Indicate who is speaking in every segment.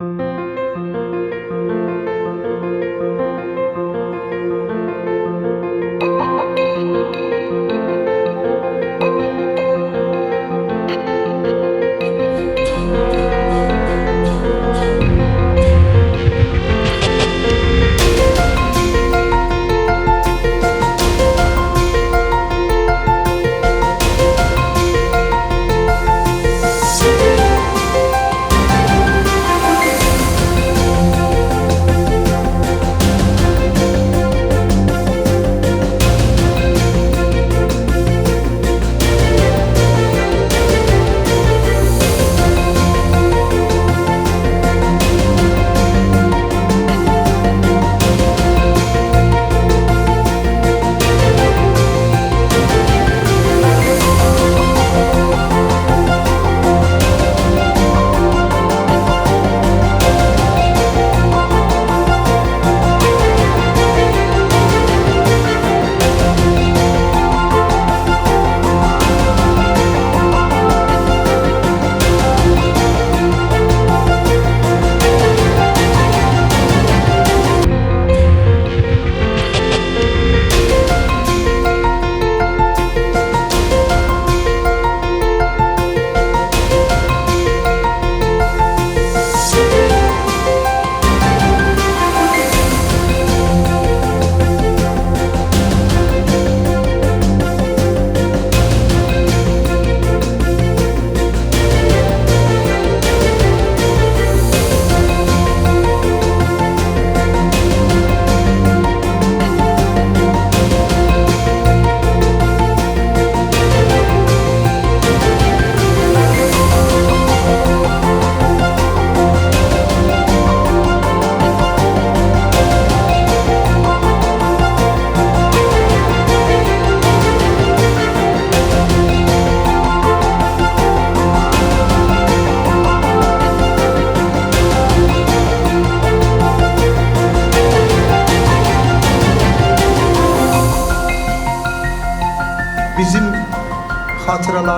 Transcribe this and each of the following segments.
Speaker 1: Bizim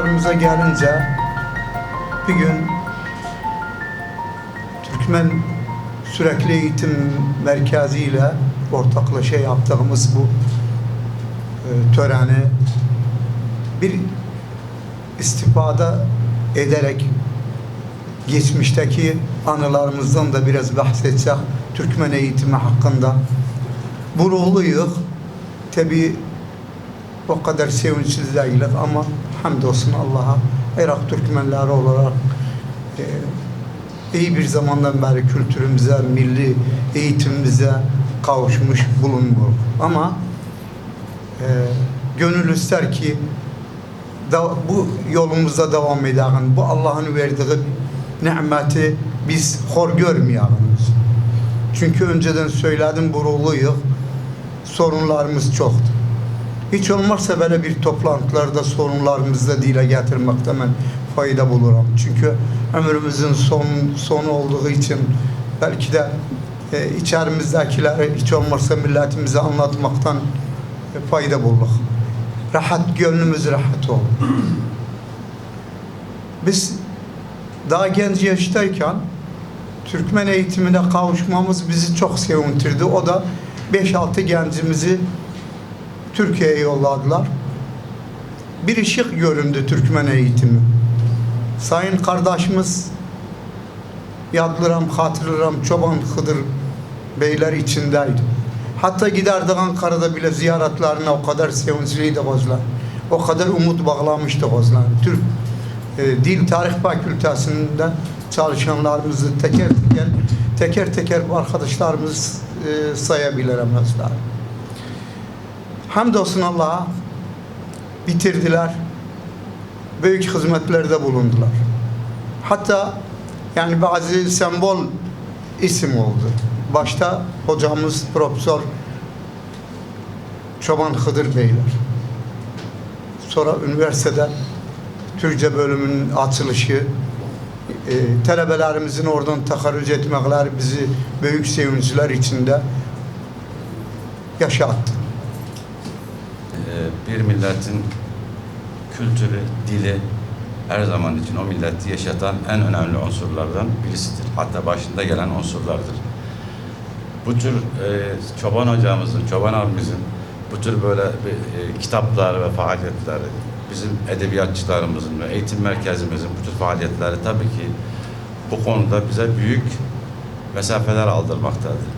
Speaker 1: hatıralarımıza gelince bir gün Türkmen Sürekli Eğitim Merkezi ile ortaklaşa yaptığımız bu e, töreni bir istifade ederek geçmişteki anılarımızdan da biraz bahsedecek Türkmen eğitimi hakkında. Buruğluyuz. Tabi o kadar sevinçli değiliz ama hamdolsun Allah'a Irak Türkmenleri olarak e, iyi bir zamandan beri kültürümüze, milli eğitimimize kavuşmuş bulunmuyor. Ama e, gönül ister ki da, bu yolumuzda devam edelim. Bu Allah'ın verdiği nimeti biz hor görmeyelim. Çünkü önceden söyledim buruluyuz. Sorunlarımız çoktu. Hiç olmazsa böyle bir toplantılarda sorunlarımızı dile getirmekte ben fayda bulurum. Çünkü ömrümüzün son sonu olduğu için belki de e, içerimizdekileri hiç olmazsa milletimize anlatmaktan e, fayda bulduk. Rahat, gönlümüz rahat oldu. Biz daha genç yaştayken Türkmen eğitimine kavuşmamız bizi çok sevindirdi. O da 5-6 gencimizi Türkiye'ye yolladılar. Bir ışık göründü Türkmen eğitimi. Sayın kardeşimiz Yadlıram, Hatırlıram, Çoban Hıdır beyler içindeydi. Hatta giderdik Ankara'da bile ziyaretlerine o kadar sevinçliydi kozlar. O kadar umut bağlamıştı kozlar. Türk e, Dil Tarih Fakültesi'nde çalışanlarımızı teker teker teker teker arkadaşlarımız e, sayabilirim mesela. Hamdolsun Allah'a bitirdiler. Büyük hizmetlerde bulundular. Hatta yani bazı sembol isim oldu. Başta hocamız Profesör Çoban Hıdır Beyler. Sonra üniversitede Türkçe bölümünün açılışı, e, talebelerimizin oradan taharrüc etmekler bizi büyük sevinçler içinde yaşattı.
Speaker 2: Bir milletin kültürü, dili her zaman için o milleti yaşatan en önemli unsurlardan birisidir. Hatta başında gelen unsurlardır. Bu tür e, çoban hocamızın, çoban abimizin bu tür böyle bir, e, kitaplar ve faaliyetleri, bizim edebiyatçılarımızın ve eğitim merkezimizin bu tür faaliyetleri tabii ki bu konuda bize büyük mesafeler aldırmaktadır.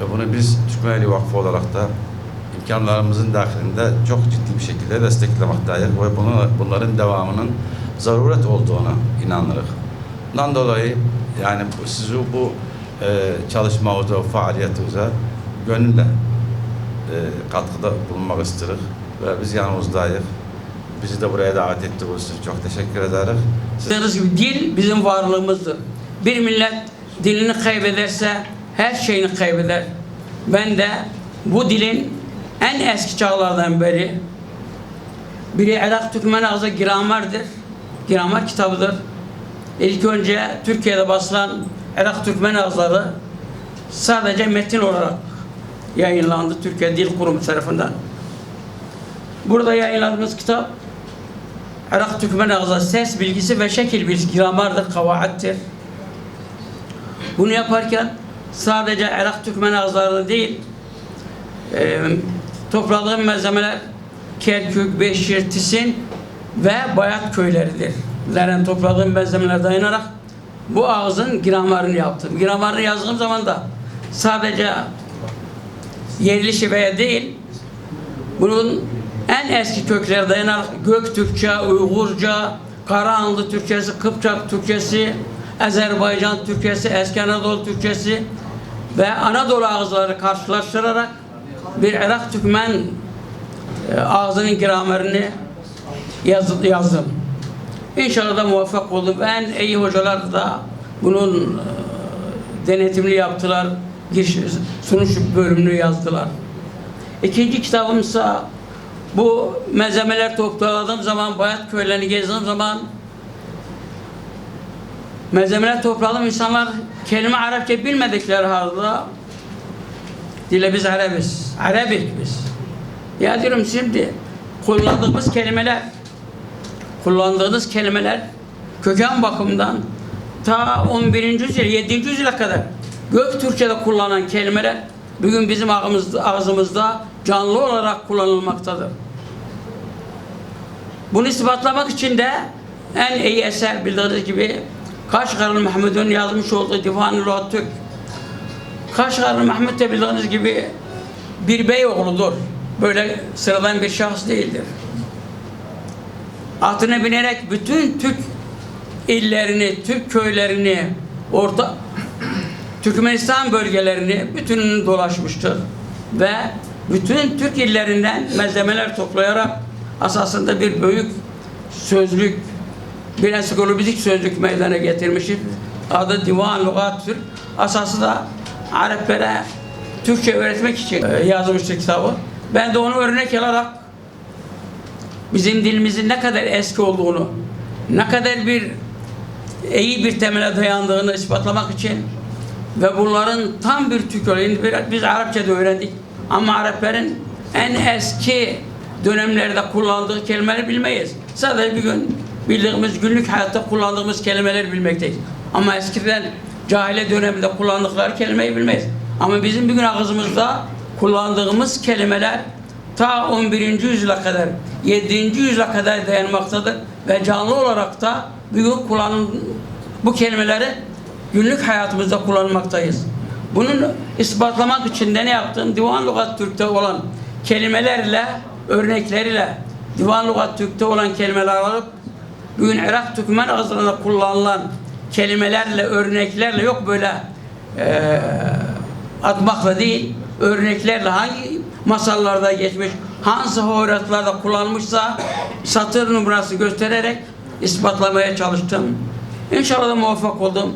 Speaker 2: Ve bunu biz Türkmeneli Vakfı olarak da imkanlarımızın dahilinde çok ciddi bir şekilde desteklemektayız ve bunu, bunların devamının zaruret olduğuna inanırız. Bundan dolayı yani sizi bu e, çalışmamıza, faaliyetimize gönülle e, katkıda bulunmak isteriz ve biz yanımızdayız. Bizi de buraya davet ettiğiniz için çok teşekkür ederiz.
Speaker 3: Dediğiniz gibi dil bizim varlığımızdır. Bir millet dilini kaybederse her şeyini kaybeder. Ben de bu dilin en eski çağlardan beri biri Irak Türkmen ağzı gramerdir. Gramer kitabıdır. İlk önce Türkiye'de basılan Irak Türkmen ağızları sadece metin olarak yayınlandı Türkiye Dil Kurumu tarafından. Burada yayınladığımız kitap Irak Türkmen ağzı ses bilgisi ve şekil bilgisi gramerdir, kavaattir. Bunu yaparken sadece Irak Türkmen ağızları değil, e, topladığım malzemeler Kerkük, Beşir, Tisin ve Bayat köyleridir. Zeren topladığım malzemeler dayanarak bu ağzın gramerini yaptım. Gramerini yazdığım zaman da sadece yerli şiveye değil, bunun en eski kökleri dayanan Göktürkçe, Uygurca, Karahanlı Türkçesi, Kıpçak Türkçesi, Azerbaycan Türkçesi, Eski Anadolu Türkçesi ve Anadolu ağızları karşılaştırarak bir Irak Türkmen e, ağzının gramerini yaz- yazdım. İnşallah da muvaffak oldum. En iyi hocalar da bunun e, denetimini yaptılar. Giriş, sunuş bölümünü yazdılar. İkinci kitabımsa bu malzemeler topladığım zaman, bayat köylerini gezdiğim zaman malzemeler topladım. insanlar kelime Arapça bilmedikleri halde dile biz Arabiz. Arabik biz. Ya diyorum şimdi kullandığımız kelimeler kullandığınız kelimeler köken bakımından ta 11. yüzyıl 7. yüzyıla kadar Göktürkçe'de kullanılan kelimeler bugün bizim ağzımızda, ağzımızda canlı olarak kullanılmaktadır. Bunu ispatlamak için de en iyi eser bildiğiniz gibi Kaşgarlı Mahmud'un yazmış olduğu Divan-ı. Kaşgarlı Mahmud de bildiğiniz gibi bir bey oğludur. Böyle sıradan bir şahıs değildir. Atına binerek bütün Türk illerini, Türk köylerini, orta Türkmenistan bölgelerini bütününü dolaşmıştır. Ve bütün Türk illerinden malzemeler toplayarak asasında bir büyük sözlük, bir ensiklopedik sözlük meydana getirmiştir. Adı Divan Lugat Türk. Asası da Araplere Türkçe öğretmek için yazmıştır kitabı. Ben de onu örnek alarak bizim dilimizin ne kadar eski olduğunu, ne kadar bir iyi bir temele dayandığını ispatlamak için ve bunların tam bir Türk bir- biz Arapçada öğrendik. Ama Arapların en eski dönemlerde kullandığı kelimeleri bilmeyiz. Sadece bir gün bildiğimiz günlük hayatta kullandığımız kelimeleri bilmekteyiz. Ama eskiden cahile döneminde kullandıkları kelimeyi bilmeyiz. Ama bizim bugün ağzımızda kullandığımız kelimeler ta 11. yüzyıla kadar, 7. yüzyıla kadar dayanmaktadır ve canlı olarak da bugün kullanım bu kelimeleri günlük hayatımızda kullanmaktayız. Bunun ispatlamak için de ne yaptım? Divan Lugat Türk'te olan kelimelerle, örnekleriyle Divan Lugat Türk'te olan kelimeler alıp bugün Irak Türkmen ağızlarında kullanılan kelimelerle, örneklerle yok böyle eee atmakla değil, örneklerle hangi masallarda geçmiş, hangi hoyratlarda kullanmışsa satır numarası göstererek ispatlamaya çalıştım. İnşallah da muvaffak oldum.